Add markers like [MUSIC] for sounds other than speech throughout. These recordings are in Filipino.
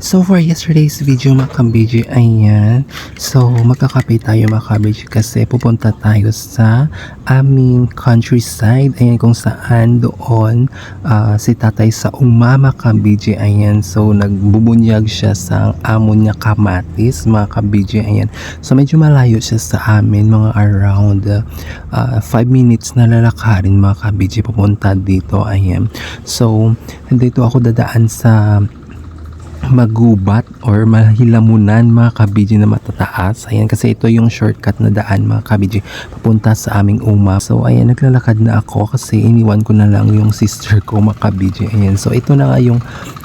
So for yesterday's video mga kabidyo, ayan. So magkakape tayo mga kabidyo kasi pupunta tayo sa aming countryside. Ayan kung saan doon ah, si tatay sa umama kabidyo. Ayan. So nagbubunyag siya sa amo niya kamatis mga kabidyo. Ayan. So medyo malayo siya sa amin mga around 5 minutes na lalakarin mga kabidyo pupunta dito. Ayan. So dito ako dadaan sa magubat or mahilamunan mga kabidji na matataas. Ayan, kasi ito yung shortcut na daan mga kabidji papunta sa aming uma. So, ayan, naglalakad na ako kasi iniwan ko na lang yung sister ko mga kabidji. Ayan, so ito na nga yung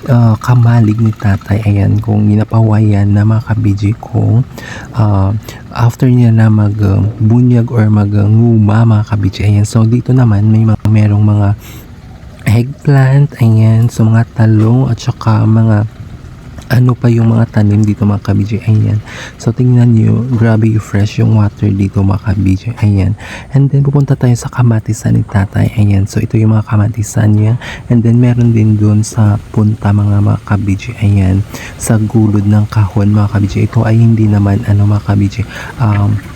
ah, kamalig ni tatay. Ayan, kung ginapawayan na mga kabidji kung ah, after niya na magbunyag or magnguma mga kabidji. Ayan, so dito naman may mga merong mga eggplant, ayan, so mga talong at saka mga ano pa yung mga tanim dito mga kabidyo, ayan. So tingnan nyo, grabe yung fresh yung water dito mga kabidyo, ayan. And then pupunta tayo sa kamatisan ni tatay, ayan. So ito yung mga kamatisan niya. And then meron din dun sa punta mga mga kabidyo, ayan. Sa gulod ng kahon mga kabidyo. Ito ay hindi naman ano mga kabidyo, um,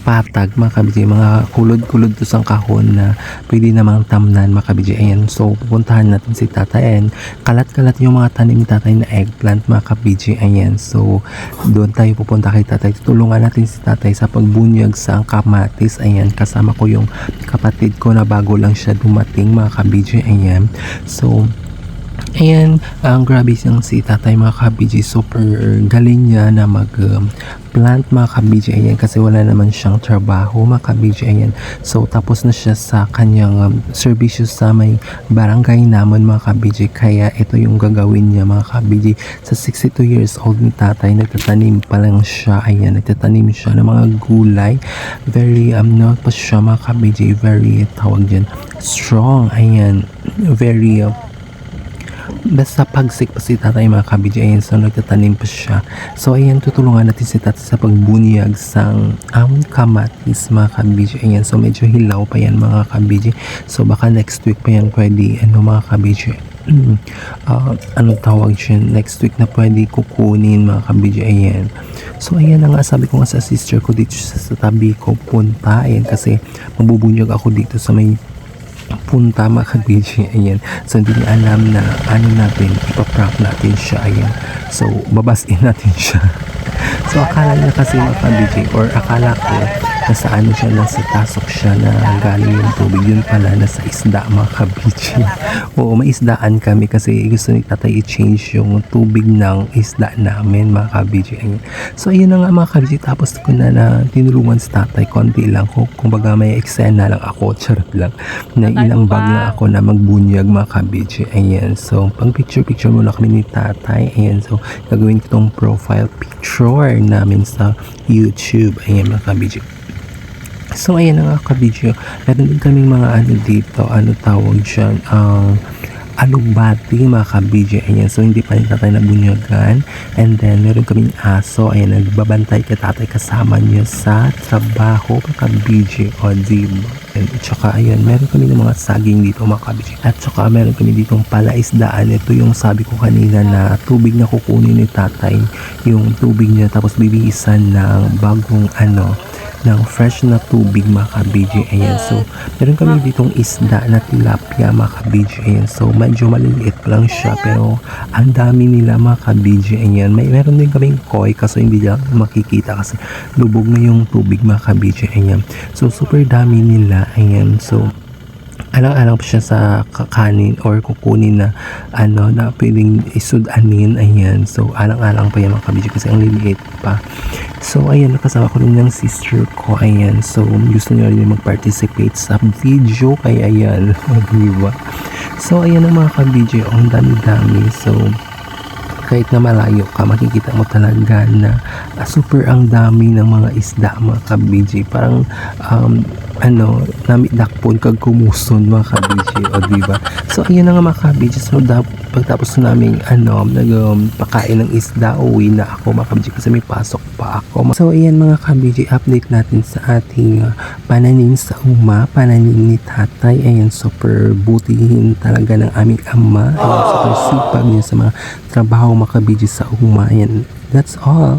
patag mga kabidyo, mga kulod-kulod to sang kahon na pwede namang tamnan mga kabidyo. Ayan, so pupuntahan natin si tatay and kalat-kalat yung mga tanim ni tatay na eggplant mga kabidyo. Ayan, so doon tayo pupunta kay tatay. Tutulungan natin si tatay sa pagbunyag sa kamatis. Ayan, kasama ko yung kapatid ko na bago lang siya dumating mga kabidyo. Ayan, so Ayan, ang grabe siyang si tatay mga kabiji. Super galing niya na mag um, plant mga kabiji. Ayan, kasi wala naman siyang trabaho mga kabiji. Ayan, so tapos na siya sa kanyang um, serbisyo sa may barangay naman mga kabiji. Kaya ito yung gagawin niya mga kabiji. Sa 62 years old ni tatay, nagtatanim pa lang siya. Ayan, nagtatanim siya ng mga gulay. Very, um, no, pa siya mga kabiji. Very, tawag dyan, strong. Ayan, very, uh, basta pagsik pa si tatay mga kabidyo ayan so nagtatanim pa siya. So ayan tutulungan natin si tatay sa pagbunyag sang um, kamatis mga kabidyo. Ayan so medyo hilaw pa yan mga kabidyo. So baka next week pa yan pwede ano mga kabidyo. Uh, ano tawag siya? Next week na pwede kukunin mga kabidyo ayan. So ayan na nga sabi ko nga sa sister ko dito sa tabi ko punta. Ayan kasi mabubunyag ako dito sa may punta mga kabidyo ayan. So hindi niya alam na ano natin ipaprank natin siya ayan. So babasin natin siya. [LAUGHS] So akala niya kasi mga kabidyo or akala ko nasa ano siya nasa tasok siya na galing yung tubig. Yun pala nasa isda mga kabidyo oo may isdaan kami kasi gusto ni tatay i-change yung tubig ng isda namin mga ayan so ayun na nga mga kabidyo tapos ko na na tinulungan si tatay. Konti lang. Kung kumbaga may eksena lang ako charot lang na ilang bag na ako na magbunyag mga kabidyo ayan so pang picture picture muna kami ni tatay. Ayan so gagawin ko tong profile picture namin sa YouTube. Ayan mga kabidyo So ayan na nga kabidyo. Meron din kaming mga ano dito, ano tawag dyan, ang alugbati mga kabidyo. Ayan, so hindi pa rin tatay nabunyagan. And then meron kaming aso, ayan, nagbabantay kay tatay kasama niya sa trabaho mga kabidyo. O diba? And at saka ayan, meron kami ng mga saging dito mga kabidyo. At saka meron kami ditong palaisdaan. Ito yung sabi ko kanina na tubig na kukunin ni tatay. Yung tubig niya tapos bibihisan ng bagong ano, ng fresh na tubig mga kabidyo. Ayan, so meron kami ditong isda na tilapia mga kabidyo. Ayan, so medyo maliliit lang siya pero ang dami nila mga kabidyo. Ayan, may meron din kaming koi kasi hindi lang makikita kasi lubog na yung tubig mga kabidyo. Ayan, so super dami nila. Ayan, so alang-alang pa siya sa kakanin or kukunin na ano na pwedeng isudanin ayan. So alang-alang pa yan mga kabidyo kasi ang liliit pa. So ayan nakasama ko rin ng sister ko ayan. So gusto niya rin mag-participate sa video kaya ayan [LAUGHS] diba so ayan ang mga kabidyo ang dami-dami. So kahit na malayo ka, makikita mo talaga na ah, super ang dami ng mga isda mga kabidji. Parang um, ano, nami dakpon kag kumuson mga kabidyo, o diba? So, ayun na nga mga kabidyo. So, dap, pagtapos na namin, ano, nagpakain ng isda, uwi na ako mga kabidyo kasi may pasok pa ako. So, ayan mga kabidyo, update natin sa ating uh, pananim sa uma, pananim ni tatay. Ayan, super butihin talaga ng aming ama. Ayan, super sipag niya sa mga trabaho mga kabidyo sa uma. Ayan, that's all.